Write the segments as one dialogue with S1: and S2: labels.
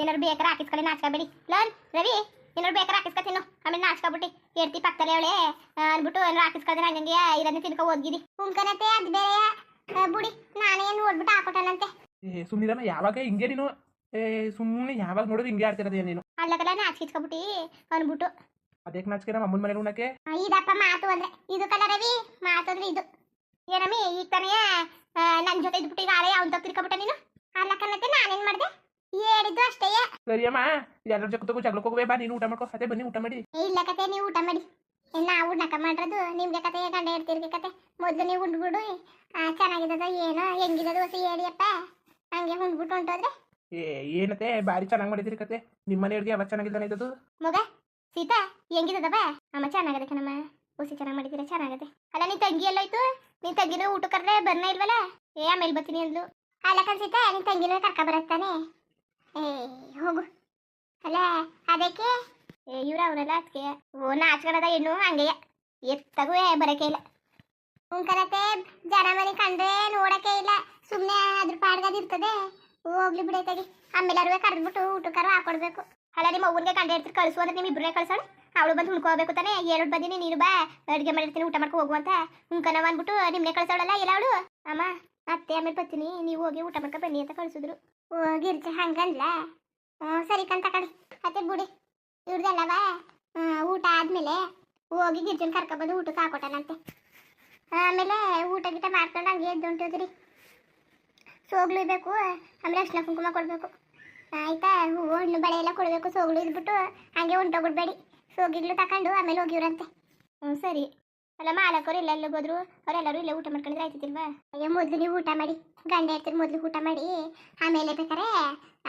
S1: ಏನಾರು ಬೇಕಾರೆ ಹಾಕಿಸ್ಕೊಳ್ಳಿ ನಾಚ್ಕೊಬೇಡಿ. ಲೋನ್ ರವಿ ಏನಾರು ಬೇಕಾರೆ ಹಾಕಿಸ್ಕೊ ತಿನ್ನು. ಆಮೇಲೆ ನಾಚ್ಕೊಬಿಟ್ಟು ಎಡ್ತಿ ಪಕ್ಕದಲ್ಲಿ ಅವಳೆ ಅನ್ಬಿಟ್ಟು ಏನಾರು ಹಾಕಿಸ್ಕೊಳ್ತೀನಿ ಹಂಗಂಗೆ ಇರೋದನ್ನ ತಿನ್ಕೊ ಓದ್ಗಿದಿ ಕುಂಕನತೆ ಅದು ಬೇರೆ. ಬುಡಿ ನಾನೇ ನೋಡ್ಬಿಟ್ಟು ಹಾಕೊಟ್ಟನಂತೆ.
S2: ಏ ಸುಮ್ಮನಿರಮ್ಮ ಯಾವಾಗ ಹಿಂಗೆ ನೀನು? ಏ ಸುಮ್ಮನೆ ಯಾವಾಗ ನೋಡಿದ್ರೆ ಹಿಂಗೆ ಆಡ್ತಿರೋದೇ ನೀನು?
S1: ಅಲ್ಲಕಲ್ಲ ನಾಚಿಸ್ಕೊಬಿಟ್ಟು ಅನ್ಬಿಟ್ಟು
S2: ಅದಕ್ಕೆ ನಾಚಿಕೆ ನಮ್ಮ ಅಮ್ಮನ ಮನೇಲಿ ಉಣ್ಣಕ್ಕೆ?
S1: ಇದಪ್ಪ ಮಾತು ಅಂದ್ರೆ ಇದು ಕಲ ರವಿ ಮಾತು ಅಂದ್ರೆ ಇದು. ಏನಮ್ಮಿ ಈಗ ತಾನೇ ನನ್ನ ಜೊತೆ ಇದ್ಬಿಟ್ಟು ಈಗ ಆಳೆ ಅವ್ನ ತಿರ್ಕೊಬಿಟ್ಟ ನೀನು? ಅಲ್ಲ ಕನ್ನತ್ತೆ ನಾನೇನ್ ಮಾಡ್ದೆ? ಹೇಳಿದ್ದು ಅಷ್ಟೇ.
S2: ಸರಿಯಮ್ಮ ಎಲ್ಲರ ಜೊತೆ ಜಗಳಕ್ಕೆ ಹೋಗುವೆ ಬಾ ನೀನು ಊಟ ಮಾಡ್ಕೋ ಅದೇ ಬನ್ನಿ ಊಟ ಮಾಡಿ.
S1: ಇಲ್ಲ ಕತೆ ನೀವು ಊಟ ಮಾಡಿ. ನಾವು ನಕ ಮಾಡ್ರದು ನಿಮ್ಗೆ ಕತೆ ಗಂಡ ಹೇಳ್ತಿರ್ಗೆ ಕತೆ. ಮೊದಲು ನೀವು ಉಂಡ್ಬಿಡು. ಆ, ಚೆನ್ನಾಗಿದ್ದದ ಏನೋ ಹೆಂಗಿದ್ದದ ಹೊಸ ಹೇಳಿಯಪ್ಪ. ಹಂಗೆ ಉಂಡ್ಬಿಟ್ಟು ಹೊಂಟೋದ್ರೆ.
S2: ಏ ಏನತ್ತೆ ಬಾರಿ ಚೆನ್ನಾಗಿ ಮಾಡಿದಿರಿ ಕತೆ. ನಿಮ್ಮ ಮನೆ ಅಡುಗೆ ಯಾವಾಗ ಚೆನ್ನಾಗಿದ್ದಾನೆ ಇದ್ದದು
S1: ಮಗ ಸೀತಾ ಹೆಂಗಿದ್ದದವ ಅಮ್ಮ ಚೆನ್ನಾಗದೆ ಕಣಮ್ಮ. ಹುಸಿ ಚೆನ್ನಾಗಿ ಮಾಡಿದ್ದೀರ ಚೆನ್ನಾಗದೆ. ಅಲ್ಲ ನೀನ್ ತಂಗಿ ಎಲ್ಲೋಯ್ತು? ನೀನ್ ತಂಗಿನ ಊಟ ಕರೆದ್ರೆ ಬರ್ನ ಇಲ್ವಲ್ಲ? ಏ ಆಮೇಲೆ ಬರ್ತೀನಿ ಅಂದ್ಲು. ಅಲ್ಲ ಸೀತಾ ನಿನ್ ತಂಗಿನ ಕರ್ಕ ಬರತ್ತಾನೆ. ಏ, ಹೋಗು. ಅಲ್ಲ ಅದಕ್ಕೆ? ಇವ್ರ ಅವನಲ್ಲ ಅದಕ್ಕೆ. ಓ ನಾಚ್ಕೊಳದ ಹೆಣ್ಣು ಹಂಗೆಯ. ಎತ್ತಗೂ ಬರಕ್ಕೆ ಇಲ್ಲ. ಉಂಕರತೆ ಜನ ಮನೆ ಕಂಡ್ರೆ ನೋಡಕ್ಕೆ ಇಲ್ಲ. ಸುಮ್ಮನೆ ಅದ್ರ ಪಾಡ್ಗದಿರ್ತದೆ ಹೋಗ್ಲಿ ಬಿಡೈತಾಗಿ ಆಮೇಲೆ ಅರುವೆ ಕರೆದ್ಬಿಟ್ಟು ಊಟಕ್ಕಾರ ಹಾಕೊಡ್ಬೇಕು. ಅಲ್ಲ ನಿಮ್ಮ ಅವ್ರಿಗೆ ಕಂಡು ಹೇಳ್ತಿರ್ ಕಳಿಸು ಅಂದ್ರೆ ನಿಮ್ಮ ಇಬ್ಬರೇ ಕಳ್ಸೋಣ. ಅವಳು ಬಂದು ಹುಣ್ಕೋಬೇಕು ತಾನೆ. ಎರಡು ಬಂದಿನಿ, ನೀನು ಬಾ. ಅಡುಗೆ ಮಾಡಿರ್ತೀನಿ, ಊಟ ಮಾಡ್ಕೊ ಹೋಗುವಂತ ಹುಣ್ಕನವ ಅಂದ್ಬಿಟ್ಟು ನಿಮ್ಮನೆ ಕಳ್ಸೋಳಲ್ಲ ಇಲ್ಲ ಅವಳು? ಅಮ್ಮ, ಅತ್ತೆ ಆಮೇಲೆ ಬರ್ತೀನಿ. ನೀವು ಹೋಗಿ ಊಟ ಮಾಡ್ಕೊ ಬನ್ನಿ ಅಂತ ಕಳ್ಸಿದ್ರು. ಹಂಗಲ್ಲ ಹ್ಞೂ ಸರಿ ಕಂತ ಕಳಿ ಅತ್ತೆ ಬಿಡಿ. ಇವ್ರದಲ್ಲವ ಊಟ ಆದ್ಮೇಲೆ ಹೋಗಿ ಗಿರ್ಜನ್ ಕರ್ಕೊಬಂದು ಊಟಕ್ಕೆ ಹಾಕೊಟ್ಟನಂತೆ ಆಮೇಲೆ ಊಟ ಗೀಟ ಮಾಡ್ಕೊಂಡು ಹಂಗೆ ಎದ್ದು ಹೊಂಟೋದ್ರಿ ಸೋಗ್ಲು ಇರಬೇಕು, ಆಮೇಲೆ ಅರ್ಶಿನ ಕುಂಕುಮ ಕೊಡಬೇಕು. ಆಯ್ತಾ, ಹೂವು, ಹಣ್ಣು, ಬಳೆ ಎಲ್ಲ ಕೊಡಬೇಕು, ಸೋಗ್ಲು ಇದ್ಬಿಟ್ಟು ಹಂಗೆ ಹೊಂಟೋಗ್ಬಿಡ್ಬೇಡಿ. ಸೋಗಿಗ್ಲು ತಕೊಂಡು ಆಮೇಲೆ ಹೋಗಿವ್ರಂತೆ. ಹ್ಞೂ ಸರಿ. ಅಲ್ಲ ಮಾಲಕರು ಇಲ್ಲ ಎಲ್ಲ ಹೋದ್ರು? ಅವರೆಲ್ಲರೂ ಇಲ್ಲೇ ಊಟ ಮಾಡ್ಕೊಂಡ್ರೆ ಆಯ್ತಿಲ್ವಾ ಅಯ್ಯೋ, ಮೊದಲು ನೀವು ಊಟ ಮಾಡಿ. ಗಂಡ ಇರ್ತೀರಿ ಮೊದಲು ಊಟ ಮಾಡಿ. ಆಮೇಲೆ ಬೇಕಾರೆ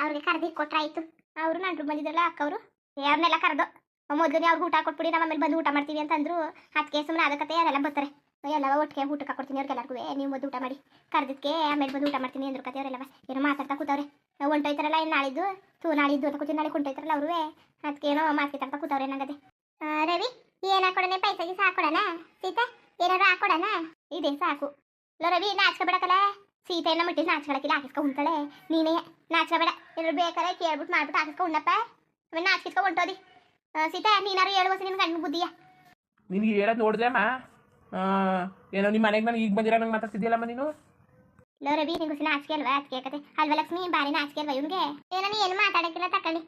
S1: ಅವ್ರಿಗೆ ಕರೆದು ಕೊಟ್ರಾಯ್ತು ಅವರು ನಂಟ್ರು ಬಂದಿದ್ರಲ್ಲ ಅಕ್ಕವರು ಅವ್ರನ್ನೆಲ್ಲ ಕರೆದು. ಮೊದಲು ಅವ್ರಿಗೆ ಊಟ ಕೊಟ್ಬಿಡಿ ನಮ್ಮ ಮೇಲೆ ಬಂದು ಊಟ ಮಾಡ್ತೀವಿ ಅಂತಂದ್ರು. ಅದಕ್ಕೆ ಸುಮ್ಮನೆ ಅದಕ್ಕತೆ ಯಾರೆಲ್ಲ ಬರ್ತಾರೆ. ಎಲ್ಲ ಒಟ್ಟಿಗೆ ಊಟಕ್ಕೆ ಕೊಡ್ತೀನಿ ಅವ್ರಿಗೆಲ್ಲರಿಗೂ ನೀವು ಮೊದಲು ಊಟ ಮಾಡಿ. ಕರೆದಕ್ಕೆ ಆಮೇಲೆ ಬಂದು ಊಟ ಮಾಡ್ತೀನಿ ಅಂದ್ರು ಕತೆ ಅವರೆಲ್ಲ ಏನೋ ಮಾತಾಡ್ತಾ ಕೂತವ್ರೆ. ಹೊಂಟೋಯ್ತಾರಲ್ಲ ಏನು ನಾಳಿದ್ದು? ತೂ, ನಾಳಿದ್ದು ಅಂತ ಕೂತೀನಿ ನಾಳೆ ಕೊಂಟೋಯ್ತಾರಲ್ಲ ಅವರು ಅದಕ್ಕೆ ಏನೋ ಮಾತಾಡ್ತಾ ಕೂತವ್ರೆ ನಂಗದೆ. ರವಿ? ಏನು ಹಾಕೊಡನೆ ಪೈಸೆಗೆ ಸಾಕೊಡಣ ಸೀತಾ ಏನಾದ್ರು ಹಾಕೊಡನ ಇದೆ ಸಾಕು. ಲೋ ರವಿ ನಾಚ್ಕೊಬೇಡಕಲ್ಲ. ಸೀತೆಯನ್ನ ಮುಟ್ಟಿ ನಾಚ್ಕೊಳಕಿಲ್ಲ ಹಾಕಿಸ್ಕೊ ಉಂಟಾಳೆ ನೀನೇ ನಾಚ್ಕೊಬೇಡ. ಏನಾದ್ರು ಬೇಕಾರೆ ಕೇಳ್ಬಿಟ್ಟು ಮಾಡ್ಬಿಟ್ಟು ಹಾಕಿಸ್ಕೊ ಉಣ್ಣಪ್ಪ. ಆಮೇಲೆ ನಾಚ್ಕಿಸ್ಕೊ ಹೊಂಟೋದಿ. ಸೀತಾ ನೀನಾರು ಹೇಳುವ ನಿನ್ ಗಂಡ ಬುದ್ಧಿಯ.
S2: ನಿನ್ಗೆ ಹೇಳೋದು ನೋಡಿದೆ ಅಮ್ಮ? ಏನೋ ನಿಮ್ಮ ಮನೆಗೆ ನಾನು ಈಗ ಬಂದಿರೋ ನಂಗೆ ಮಾತಾಡ್ತಿದ್ಯಲ್ಲಮ್ಮ ನೀನು?
S1: ಲೋ ರವಿ ನಿಂಗೆ ನಾಚಿಕೆ ಅಲ್ವಾ? ಅದಕ್ಕೆ ಕತೆ. ಅಲ್ವಾ ಲಕ್ಷ್ಮಿ ಬಾರಿ ನಾಚಿಕೆ ಅಲ್ವಾ ಇವ್ನಿಗೆ? ಏನೋ ನೀ ಏನು ಮಾತಾಡಕ್ಕಿಲ್ಲ ತಕೊಳ್ಳಿ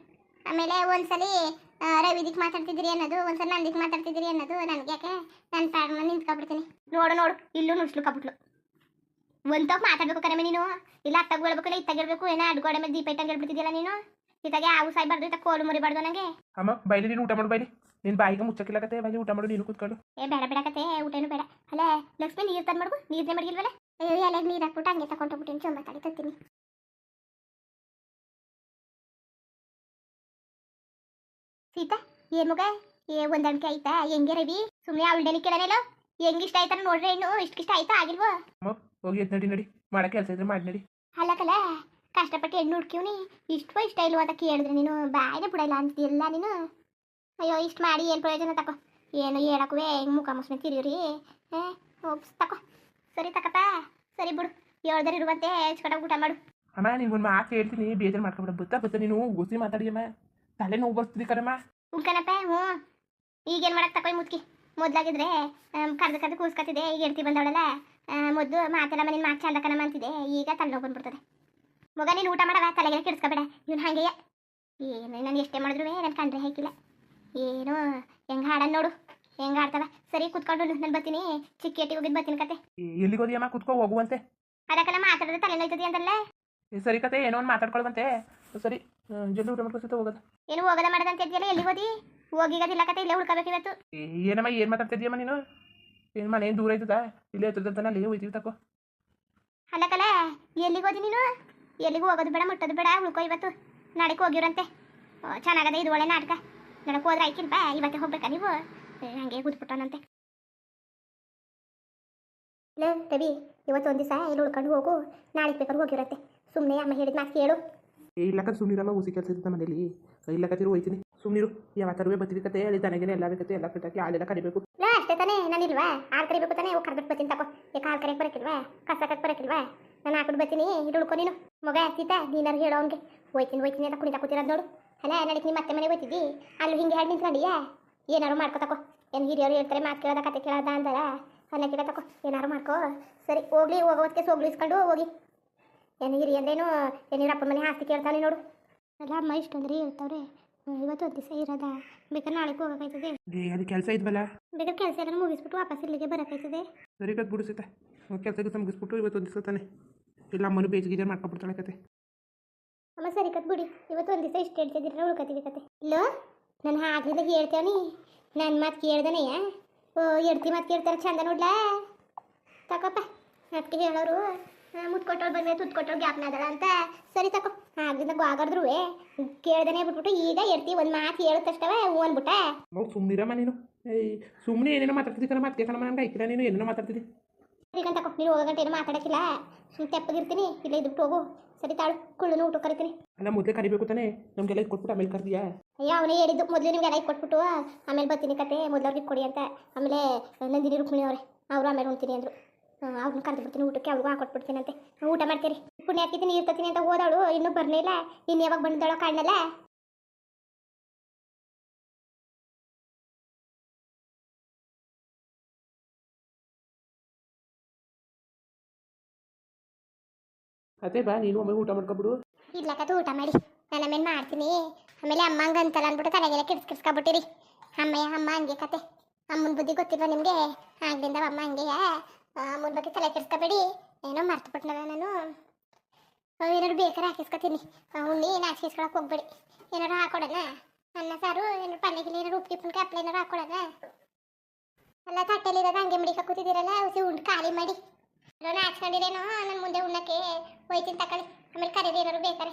S1: ಆಮೇಲೆ ಒಂದ್ಸಲಿ ಆ, ಇದಕ್ಕೆ ಮಾತಾಡ್ತಿದ್ದೀರಿ ಅನ್ನೋದು ಒಂದ್ಸಲ ನಂದಿಕ್ ಮಾತಾಡ್ತಿದ್ದೀರಿ ಅನ್ನೋದು ನನಗೆ ಯಾಕೆ? ನನ್ನ ಪ್ಯಾಡ್ ಮೇಲೆ ನಿಂತ್ಕೊಬಿಡ್ತೀನಿ. ನೋಡು ನೋಡು ಇಲ್ಲೂ ನುಡ್ಸ್ಲು ಒಂದ್ ಮಾತಾಡ್ಬೇಕು ಕರೆಮೆ ನೀನು. ಇಲ್ಲ ಅತ್ತಾಗ ಹೇಳ್ಬೇಕು ಇಲ್ಲ ಇತ್ತಾಗಿರ್ಬೇಕು ಏನೋ ಅಡ್ಗೋಡೆ ಮೇಲೆ ದೀಪ ಇಟ್ಟಂಗೆ ಹೇಳ್ಬಿಡ್ತಿದ್ಯಲ್ಲ ನೀನು? ಇತ್ತಾಗೆ ಹಾವು ಸಾಯ್ಬಾರ್ದು ಇತ್ತ ಕೋಲು ಮುರಿಬಾರ್ದು ನನಗೆ
S2: ಅಮ್ಮ ಬೈಲಿ ನೀನು ಊಟ ಮಾಡು ಬೈಲಿ. ನಿನ್ ಬಾಯಿಗೆ ಮುಚ್ಚಕ್ಕಿಲ್ಲ ಕತೆ ಬೈಲಿ ಊಟ ಮಾಡು ನೀನು ಕೂತ್ಕೊಂಡು
S1: ಏ ಬೇಡ ಬೇಡ ಕತೆ ಊಟೇನು ಬೇಡ. ಅಲ್ಲೇ ಲಕ್ಷ್ಮಿ ನೀರು ತಂದು ಮಾಡ್ಬು ನೀರ್ನೇ ಮಡಗಿಲ್ವಲ್ಲ? ಅಯ್ಯೋ ಎಲ್ಲ ನೀರು ಹಾಕ್ಬಿಟ್ಟು ಹಂಗೆ ತಗೊಂಡೋಗ್ಬಿಟ್ಟಿನಿ ಚೊಂಬ ತಡಿ ತತ್ತೀನಿ ಸೀತಾ ಏನ್ ಮಗ? ಏ ಒಂದಣಿಕೆ ಆಯ್ತಾ? ಹೆಂಗೆ ರವಿ? ಸುಮ್ಮನೆ ಅವಳೇನಿ ಡೆಲಿ ಹೆಂಗ್ ಇಷ್ಟ ಆಯ್ತಾ ನೋಡ್ರಿ ಇನ್ನು. ಇಷ್ಟ ಇಷ್ಟ ಆಯ್ತಾ ಆಗಿಲ್ವಾ?
S2: ಅಮ್ಮ ಹೋಗಿ ಎದ್ ನಡಿ ನಡಿ. ಮಾಡೋ ಕೆಲಸ ಇದ್ರೆ ಮಾಡಿ ನಡಿ.
S1: ಅಲ್ಲಕಲ್ಲ ಕಷ್ಟಪಟ್ಟು ಹೆಣ್ಣು ಹುಡ್ಕಿವ್ನಿ. ಇಷ್ಟು ಇಷ್ಟ ಇಲ್ವ ಅಂತ ಕೇಳಿದ್ರೆ ನೀನು? ಬಾಯಿನೇ ಬಿಡಲ್ಲ ಎಲ್ಲ ನೀನು? ಅಯ್ಯೋ ಇಷ್ಟು ಮಾಡಿ ಏನು ಪ್ರಯೋಜನ ತಕೋ? ಏನು ಹೇಳಕ್ಕೂ ಹೆಂಗ್ ಮುಖ ಮುಸ್ಮೆ ತಿರಿವ್ರಿ ಏ ಹೋಗ್ಸ್ ತಕೋ. ಸರಿ ತಕಪ್ಪ. ಸರಿ ಬಿಡು. ಹೇಳ್ದರೆ ಇರುವಂತೆ ಹೆಚ್ಕಡೆ ಊಟ ಮಾಡು.
S2: ಅಮ್ಮ ನಿಮ್ಗೊಂದು ಮಾತು ಹೇಳ್ತೀನಿ. ಬೇಜಾರು ಮಾಡ್ಕೊಬಿಡ. ಬತ್ತಾ ಬತ್ತಾ ನೀನು ಗುಸಿ ಮಾತಾಡಿಯಮ್ಮ ತಲೆ ನೋವು ಬರ್ತದೆ ಕರಮ್ಮ
S1: ಉಂಕನಪ್ಪ ಹ್ಞೂ. ಈಗೇನು ಮಾಡಕ್ಕೆ ತಕೊಯ್ ಮುತ್ಕಿ. ಮೊದ್ಲಾಗಿದ್ರೆ ಕರ್ದು ಕರ್ದು ಕೂಸ್ಕೊತಿದೆ ಈಗ ಹೇಳ್ತಿ ಬಂದವಳಲ್ಲ ಮೊದಲು ಮಾತೆಲ್ಲ ಮನೇಲಿ ಮಾತು ಚಂದ ಕಣಮ್ಮ ಅಂತಿದೆ ಈಗ ತಲೆನೋವು ಬಂದ್ಬಿಡ್ತದೆ. ಮಗ ನೀನು ಊಟ ಮಾಡವ? ತಲೆಗೆ ಕೆಡಿಸ್ಕೋಬೇಡ? ಇವ್ನು ಹಾಗೆಯೇ. ಏನು ನಾನು ಎಷ್ಟೇ ಮಾಡಿದ್ರು ನಾನು ಕಂಡ್ರೆ ಹೇಗಿಲ್ಲ ಏನು ಹೆಂಗ ಹಾಡನ್ ನೋಡು. ಹೆಂಗ ಆಡ್ತವ ಸರಿ ಕುತ್ಕೊಂಡು ನಾನು ಬರ್ತೀನಿ. ಚಿಕ್ಕೇಟಿಗೆ ಹೋಗಿದ್ ಬರ್ತೀನಿ ಕತೆ.
S2: ಎಲ್ಲಿಗೆ ಹೋದಿಯಮ್ಮ? ಕುತ್ಕೋ ಹೋಗುವಂತೆ.
S1: ಅದಕ್ಕೆಲ್ಲ ಮಾತಾಡಿದ್ರೆ ತಲೆ ನೋಯ್ತದೆ ಅಂತಲ್ಲ
S2: ಸರಿ ಕತೆ ಏನೋ ಒಂದು ಮಾತಾಡ್ಕೊಳ್ವಂತೆ. ಸರಿ. ಜಲ್ದಿ ಊಟ ಮಾಡ್ಕೊತ ಹೋಗೋದು
S1: ಏನು ಹೋಗದ ಮಾಡದಂತ ಇದೆಯಲ್ಲ ಎಲ್ಲಿ ಹೋದಿ? ಹೋಗಿಗದಿಲ್ಲ ಕತೆ ಇಲ್ಲೇ ಉಳ್ಕೋಬೇಕು ಇವತ್ತು.
S2: ಏನಮ್ಮ ಏನು ಮಾತಾಡ್ತಿದ್ಯಮ್ಮ ನೀನು? ಏನು ಮನೆ ಏನು ದೂರ ಆಯ್ತದ ಇಲ್ಲೇ ಹತ್ತದಂತ ಅಲ್ಲಿ ಹೋಯ್ತೀವಿ ತಕೋ.
S1: ಅಲ್ಲಕಲ್ಲ ಎಲ್ಲಿಗೆ ಹೋದಿ ನೀನು? ಎಲ್ಲಿಗೂ ಹೋಗೋದು ಬೇಡ ಮುಟ್ಟೋದು ಬೇಡ ಉಳ್ಕೋ ಇವತ್ತು. ನಾಡಕ್ಕೆ ಹೋಗಿರಂತೆ ಚೆನ್ನಾಗದೆ ಇದು ಒಳ್ಳೆ ನಾಟಕ ನನಗೆ ಹೋದ್ರೆ ಆಯ್ತಿಲ್ವಾ ಇವತ್ತೇ ಹೋಗ್ಬೇಕಾ ನೀವು? ಹಂಗೆ ಕೂತ್ಬಿಟ್ಟನಂತೆ ಲೇ ರವಿ ಇವತ್ತು ಒಂದು ದಿವಸ ಇಲ್ಲಿ ಉಳ್ಕೊಂಡು ಹೋಗು. ನಾಳೆಗೆ ಬೇಕಾದ್ರೆ ಹೋಗಿರತ್ತೆ ಸುಮ್ಮನೆ ಅಮ್ಮ ಹೇಳಿದ ಮಾತು ಕೇಳು.
S2: ಇಲ್ಲಕ್ಕ ಸುಮ್ಮನಿರಮ್ಮ ಉಸಿ ಕೆಲಸ ಇರ್ತದೆ ಮನೇಲಿ ಇಲ್ಲಕತ್ತಿರು ಹೋಯ್ತೀನಿ ಸುಮ್ಮನಿರು ಯಾವತ್ತರೂ ಬರ್ತೀವಿ ಕತೆ ಅಲ್ಲಿ ತನಗೇನೆ ಎಲ್ಲ ಬೇಕತ್ತೆ ಎಲ್ಲ ಕಟ್ಟಾಕಿ ಆಲೆಲ್ಲ ಕರಿಬೇಕು
S1: ಅಷ್ಟೇ ತಾನೇ ನಾನಿಲ್ವಾ ಆರು ಕರಿಬೇಕು ತಾನೇ ಹೋಗಿ ಕರ್ಬಿಟ್ಟು ಬರ್ತೀನಿ ತಕೋ ಈಗ ಆರು ಕರೆಯಕ್ಕೆ ಬರಕಿಲ್ವಾ ಕಸ ಹಾಕಕ್ಕೆ ಬರಕಿಲ್ವಾ ನಾನು ಹಾಕ್ಬಿಟ್ಟು ಬರ್ತೀನಿ ಇದು ಉಳ್ಕೊ ನೀನು ಮಗ ಆಗ್ತಿದ್ದ ನೀನಾರು ಹೇಳೋ ಅವ್ನಿಗೆ ಹೋಯ್ತೀನಿ ಹೋಯ್ತೀನಿ ಅಂತ ಕುಣಿತಾ ಕೂತಿರೋದು ನೋಡು ಅಲ್ಲ ನಡಿಕ್ ನಿಮ್ಮ ಮತ್ತೆ ಮನೆಗೆ ಹೋಯ್ತಿದ್ದಿ ಅಲ್ಲಿ ಹಿಂಗೆ ಹೇಳಿ ನಿಂತ್ಕೊಂಡಿಯಾ ಏನಾರು ಮಾಡ್ಕೊತಕೋ ಏನು ಹಿರಿಯರು ಹೇಳ್ತಾರೆ ಮಾತು ಕೇಳೋದ ಕತೆ ಕೇಳೋದ ಅಂತಾರ ಅನ್ನ ಕೇಳ ತಕೋ ಏನಾರು ಮಾಡ್ಕೋ ಸರಿ ಹೋಗ್ಲಿ ಹೋಗೋದಕ್ಕೆ ಸೋಗ್ಲಿಸ್ಕೊಂಡು ಹೋಗಿ ಏನು ಹಿರಿ ಅಪ್ಪನ ಮನೆ ಆಸ್ತಿ ಕೇಳ್ತಾನೆ ನೋಡು. ಅಲ್ಲ ಅಮ್ಮ ಇಷ್ಟೊಂದ್ರೆ ಹ್ಮ್, ಇವತ್ತು ಒಂದು ದಿವಸ ಇರೋದ. ಬೇಕಾದ್ರೆ ನಾಳೆಗೆ ಹೋಗೋಕ್ಕಾಯ್ತದೆ
S2: ಅದು ಕೆಲಸ ಇದ್ವಲ್ಲ?
S1: ಬೇಕಾದ್ರೆ ಕೆಲಸ ಎಲ್ಲ ಮುಗಿಸ್ಬಿಟ್ಟು ವಾಪಸ್ ಇಲ್ಲಿಗೆ ಬರೋಕ್ಕಾಯ್ತದೆ
S2: ಸರಿ ಕತ್ ಬಿಡು ಸೀತಾ. ಕೆಲಸ ಕೆಲಸ ಮುಗಿಸ್ಬಿಟ್ಟು ಇವತ್ತು ಒಂದು ದಿವಸ ತಾನೆ. ಇಲ್ಲ ಅಮ್ಮನು ಬೇಜ್ ಮಾಡ್ಕೊಬಿಡ್ತಾಳೆ ಕತೆ.
S1: ಅಮ್ಮ ಸರಿ ಕತ್ ಬಿಡಿ. ಇವತ್ತು ಒಂದು ದಿವಸ ಇಷ್ಟು ಹೇಳ್ತಿದ್ದೀರ ಉಳ್ಕೊತೀವಿ ಕತೆ. ಇಲ್ಲ ನಾನು ಆಗ್ಲಿಂದ ಹೇಳ್ತೇವನಿ ನನ್ನ ಮಾತು ಕೇಳ್ದನೆಯ ಓ ಎಡ್ತಿ ಮಾತು ಕೇಳ್ತಾರೆ ಚಂದ ನೋಡ್ಲಾ? ತಕೋಪ್ಪ ಅದಕ್ಕೆ ಹೇಳೋರು. ಮುತ್ಕೊಟ್ಟೋಳು ಬಂದ್ರೆ ತುತ್ತು ಕೊಟ್ಟೋಳು ಜ್ಞಾಪನ ಅದಲ್ಲ ಅಂತ. ಸರಿ ತಕೋ ಆಗ್ಲಿಂದ ಗೋಗಾಡ್ರು ಕೇಳ್ದನೆ ಬಿಟ್ಬಿಟ್ಟು ಈಗ ಇರ್ತಿ ಒಂದು ಮಾತು ಹೇಳಿದ ತಷ್ಟವ ಹ್ಞೂ ಅಂದ್ಬಿಟ್ಟ
S2: ನಾವು ಸುಮ್ಮನಿರಮ್ಮ ನೀನು. ಏಯ್ ಸುಮ್ಮನೆ ಏನೇನೋ ಮಾತಾಡ್ತಿದ್ದಿ ಕಣ ಮಾತು ಕೇಳ್ಕಣ ನಂಗೆ ಐಕಿಲ್ಲ ನೀನು. ಏನೇನೋ ಮಾತಾಡ್ತಿದ್ದಿ?
S1: ಸರಿ ತಕೋ. ನೀನು ಹೋಗೋ ಗಂಟೆ ಏನು ಮಾತಾಡಕ್ಕಿಲ್ಲ. ಸುಮ್ಮನೆ ತೆಪ್ಪಗಿರ್ತೀನಿ. ಇಲ್ಲ ಇದ್ಬಿಟ್ಟು ಹೋಗು. ಸರಿ ತಾಳು ಕುಳ್ಳು ಊಟ ಕರಿತೀನಿ.
S2: ಅಲ್ಲ ಮೊದಲೇ ಕರಿಬೇಕು ತಾನೆ. ನಮಗೆಲ್ಲ ಕೊಟ್ಬಿಟ್ಟು ಆಮೇಲೆ ಕರ್ದಿಯಾ?
S1: ಅಯ್ಯ ಅವನೇ ಹೇಳಿದ್ದು. ಮೊದಲು ನಿಮ್ಗೆ ಎಲ್ಲ ಕೊಟ್ಬಿಟ್ಟು. ಆಮೇಲೆ ಬರ್ತೀನಿ ಕತೆ. ಮೊದಲವ್ರಿಗೆ ಕೊಡಿ ಅಂತ. ಆಮೇಲೆ ನಂದಿನಿ ರುಕ್ಮಿಣಿ ಅವರೇ ಅವರು ಆಮೇಲೆ ಉಣ್ತೀನಿ ಅಂದರು. ಅವ್ರನ್ನ ಕರೆದು ಬಿಡ್ತೀನಿ ಊಟಕ್ಕೆ ಅವ್ರಿಗೂ ಹಾಕೊಟ್ಬಿಡ್ತೀನಂತೆ. ಊಟ ಮಾಡ್ತೀರಿ. ಪುಣ್ಯ ಹಾಕಿದ್ದೀನಿ ಇರ್ತತೀನಿ ಅಂತ ಹೋದವಳು ಇನ್ನೂ ಬರಲಿಲ್ಲ ಇನ್ನು ಯಾವಾಗ ಬಂದಿದ್ದಾಳೋ ಕಾಣಲ್ಲ
S2: ಅದೇ ಬಾ ನೀನು ಒಮ್ಮೆ ಊಟ ಮಾಡ್ಕೊಬಿಡು.
S1: ಇಲ್ಲ ಕತೆ ಊಟ ಮಾಡಿ. ನಾನು ಆಮೇಲೆ ಮಾಡ್ತೀನಿ. ಆಮೇಲೆ ಅಮ್ಮ ಹಂಗೆ ಅಂತಲ್ಲ ಅಂದ್ಬಿಟ್ಟು ತಲೆಗೆಲ್ಲ ಕಿಡ್ಸ್ ಕಿಡ್ಸ್ಕೊಬಿಟ್ಟಿರಿ ಅಮ್ಮಯ್ಯ ಅಮ್ಮ ಹಂಗೆ ಕತೆ. ಅಮ್ಮನ ಬುದ್ಧಿ ಗೊತ್ತಿಲ್ವ ನಿಮಗೆ? ಆಗ್ಲಿಂದ ಅಮ್ಮ ಹಂಗೆಯ? ಅಮ್ಮನ ಬಗ್ಗೆ ತಲೆ ಕೆಡಿಸ್ಕೋಬೇಡಿ. ಏನೋ ಮರ್ತು ಬಿಟ್ನಲ್ಲ ನಾನು ಏನಾದ್ರು ಬೇಕಾದ್ರೆ ಹಾಕಿಸ್ಕೊತೀನಿ. ಉಣ್ಣಿ ನಾಚಿಸ್ಕೊಳಕ್ಕೆ ಹೋಗ್ಬೇಡಿ. ಏನಾರು ಹಾಕೊಡೋಣ? ಅನ್ನ ಸಾರು ಏನಾರು ಪಲ್ಯ ಗಿಲ್ಲ ಏನಾರು ಉಪ್ಪು ಉಪ್ಪಿನ ಕಪ್ಲೆ ಏನಾರು ಹಾಕೊಡೋಣ? ಅಲ್ಲ ತಟ್ಟೆಲಿರೋದು ಹಂಗೆ ಮಡಿಕ ಕೂತಿದ್ದೀರಲ್ಲ ಹುಸಿ ಉಂಡು ಖಾಲಿ ಮಾಡಿ. ಏನೋ ಹಾಕ್ಸ್ಕೊಂಡಿರೇನೋ ನನ್ನ ಮುಂದೆ ಉಣ್ಣಕ್ಕೆ ಹೋಯ್ತೀನಿ ತಕೊಳ್ಳಿ. ಆಮೇಲೆ ಕರೀರಿ ಏನಾರು ಬೇಕಾರೆ.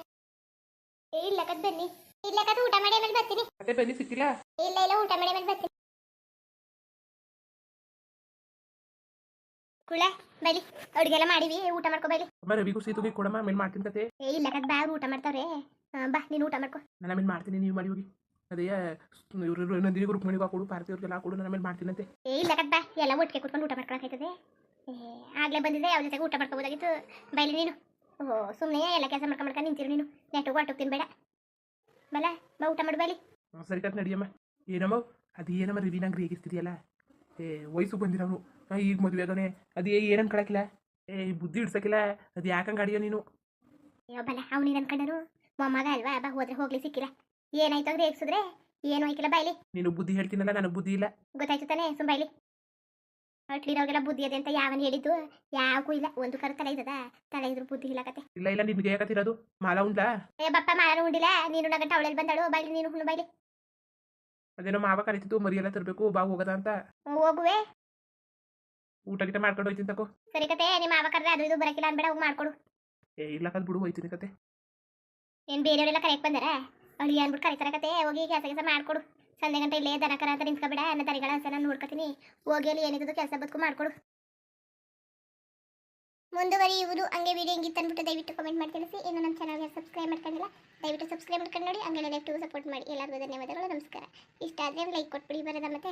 S1: ಏ ಇಲ್ಲ ಕದ್ ಬನ್ನಿ. ಇಲ್ಲ ಕದ್ ಊಟ ಮಾಡಿ ಆಮೇಲೆ ಬರ್ತೀನಿ.
S2: ಅದೇ ಬನ್ನಿ ಸಿಕ್ಕಿಲ್ಲ?
S1: ಇಲ್ಲ ಇಲ್ಲ ಊಟ ಮಾಡಿ ಆಮೇಲೆ ಬರ್ತೀನಿ. ಕುಳ ಬೈಲಿ. ಅಡುಗೆಲ್ಲ ಮಾಡಿವಿ ಊಟ ಮಾಡ್ಕೊ ಬೈಲಿ.
S2: ಅಮ್ಮ ರವಿಗೂ ಸೀತುಗೆ ಕೊಡಮ್ಮ ಮೇಲ್ ಮಾಡ್ತೀನಿ ಕತೆ.
S1: ಏ ಇಲ್ಲ ಕದ್ ಬಾ ಊಟ ಮಾಡ್ತಾವ್ರೆ. ಬಾ ನೀನು ಊಟ ಮಾಡ್ಕೊ.
S2: ನಾನು ಆಮೇಲೆ ಮಾಡ್ತೀನಿ ನೀವು ಮಾಡಿ ಹೋಗಿ. ಅದೇ ಇವರು ನಂದಿನಿಗೂ ರುಕ್ಮಿಣಿಗೂ ಹಾಕೊಡು ಪಾರ್ತಿ ಅವ್ರಿಗೆಲ್ಲ ಹಾಕೊಡು ನಾನು ಆಮೇಲೆ ಮಾಡ್ತೀನಂತೆ
S1: ಏ ಇಲ್ಲ ಕದ್ ಬಾ. ಎಲ್ಲ ಒಟ್ಟಿಗೆ ಕುತ್ಕೊಂಡು ಊಟ ಮಾಡ್ಕೊಳಕೈತದೆ ಏ ಆಗ್ಲೇ ಬಂದಿದೆ ಅವ್ರ ಜೊತೆಗೆ ಊಟ ಮಾಡ್ಕೋಬೋದಾಗಿತ್ತು. ಬೈಲಿ ನೀನು. ಓಹೋ ಸುಮ್ಮನೆ ಎಲ್ಲ ಕೆಲಸ ಮಾಡ್ಕೊಂಡ್ ಮಾಡ್ಕೊಂಡು ನಿಂತಿರು ನೀನು. ನೆಟ್ಟಿಗೆ ಹೊಟ್ಟು ತಿನ್ಬೇಡ. ಬಲ ಬಾ ಊಟ ಮಾಡು ಬೈಲಿ.
S2: ಸರಿ ಕತ್ ನಡಿಯಮ್ಮ ಏನಮ್ಮ? ಅದೇನಮ್ಮ ರಿವಿ ನಂಗೆ ರೇಗಿಸ್ತಿದೆಯಲ್ಲ? ಏ ವಯಸ್ಸು ಬಂದಿರೋನು ಈಗ ಮದುವೆ ಆಗೋನೆ ಅದು ಏನು ಅನ್ಕೊಳಕಿಲ್ಲ ಏ ಬುದ್ಧಿ ಇಡ್ಸಕ್ಕಿಲ್ಲ ಅದು ಯಾಕಂಗೆ ಅಡಿಯೋ ನೀನು?
S1: ಬಲ ಅವ್ನಿಗೆ ಅನ್ಕೊಂಡರು. ಮೊಮ್ಮಗ ಅಲ್ವಾ? ಬಾ ಹೋದ್ರೆ ಹೋಗ್ಲಿ ಸಿಕ್ಕಿಲ್ಲ ಏನಾಯ್ತು ಅಂದ್ರೆ ರೇಗ್ಸಿದ್ರೆ ಏನು ಆಯ್ತಿಲ್ಲ ಬಾಯ್ಲಿ
S2: ನೀನು ಬುದ್ಧಿ ಹೇಳ್ತೀನಲ್ಲ ನನಗೆ ಬುದ್ಧಿ ಇಲ್ಲ.
S1: ಗೊತ್ತಾಯ್ತು ತಾನೇ? ಸುಮ್ ಬೈಲಿ ಅಟ್ಲಿರೋಗೆಲ್ಲ ಬುದ್ಧಿ ಅದೇ ಅಂತ ಯಾವನ್ ಹೇಳಿದ್ದು? ಯಾವಕ್ಕೂ ಇಲ್ಲ. ಒಂದು ಕರು ತಲೆ ಇದ್ದದ? ತಲೆ ಇದ್ರು ಬುದ್ಧಿ ಇಲ್ಲ ಕತೆ.
S2: ಇಲ್ಲ ಇಲ್ಲ ನಿಮ್ಗೆ ಯಾಕತ್ತಿರೋದು? ಮಾಲ ಉಂಡ್ಲಾ?
S1: ಏ ಬಪ್ಪ ಮಾಲ ಉಂಡಿಲ್ಲ. ನೀನು ನಗಂಟ ಅವಳಲ್ಲಿ ಬಂದಳು. ಬಾಯ್ಲಿ ನೀನು ಹುಣ್ಣು ಬೈಲಿ
S2: ಅದೇನೋ ಮಾವ ಕರಿತಿತ್ತು ಮರಿಯೆಲ್ಲ ತರಬೇಕು ಬಾ ಹೋಗದ ಅಂತ.
S1: ಹೋಗುವೆ.
S2: ಊಟ ಗಿಟ ಮಾಡ್ಕೊಂಡು ಹೋಯ್ತೀನಿ ತಕೋ.
S1: ಸರಿ ಕತೆ ನಿಮ್ಮ ಮಾವ ಕರ್ರೆ ಅದು ಇದು ಬರಕಿಲ್ಲ ಅನ್ಬೇಡ ಹೋಗಿ ಮಾಡ್ಕೊಡು.
S2: ಏ ಇಲ್ಲ ಕದ್ ಬಿಡು ಹೋಯ್ತೀನಿ ಕತೆ.
S1: ಏನ್ ಬೇರೆಯವರೆಲ್ಲ ಕರೆಯಕ್ ಬಂದಾರ? ಅಳಿ ಅನ್ಬಿಟ್ಟು ಕರೀತಾರ ಕತೆ ಹೋಗಿ ಕೆಲಸ ಕೆಲಸ ಮಾಡ್ಕೊಡು. ಸಂಜೆ ಗಂಟೆ ಇಲ್ಲೇ ದನ ಕರ ಅಂತ ನಿಂತ್ಕೊಬೇಡ ನನ್ನ ಅಂತ ನಾನು ನೋಡ್ಕೊತೀನಿ. ಹೋಗಿ ಅಲ್ಲಿ ಏನಿದ್ದು ಕೆಲಸ ಬದುಕು ಮಾಡ್ಕೊಡು. ಮುಂದುವರಿಯುವುದು ಹಂಗೆ ವಿಡಿಯೋ ಹೆಂಗಿತ್ತು ಅಂದ್ಬಿಟ್ಟು ದಯವಿಟ್ಟು ಕಮೆಂಟ್ ಮಾಡಿ ತಿಳಿಸಿ. ಇನ್ನು ನಮ್ಮ ಚಾನಲ್ಗೆ ಸಬ್ಸ್ಕ್ರೈಬ್ ಮಾಡ್ಕೊಂಡಿಲ್ಲ ದಯವಿಟ್ಟು ಸಬ್ಸ್ಕ್ರೈಬ್ ಮಾಡ್ಕೊಂಡು ನೋಡಿ ಹಂಗೆ ಲೈಕ್ ಟು ಸಪೋರ್ಟ್ ಮಾಡಿ. ಎಲ್ಲರಿಗೂ ಧನ್ಯವಾದಗಳು, ನಮಸ್ಕಾರ. ಇಷ್ಟ ಆದರೆ ಲೈಕ್ ಕೊಟ್ಬಿಡಿ, ಬರೋದ ಮತ್ತೆ?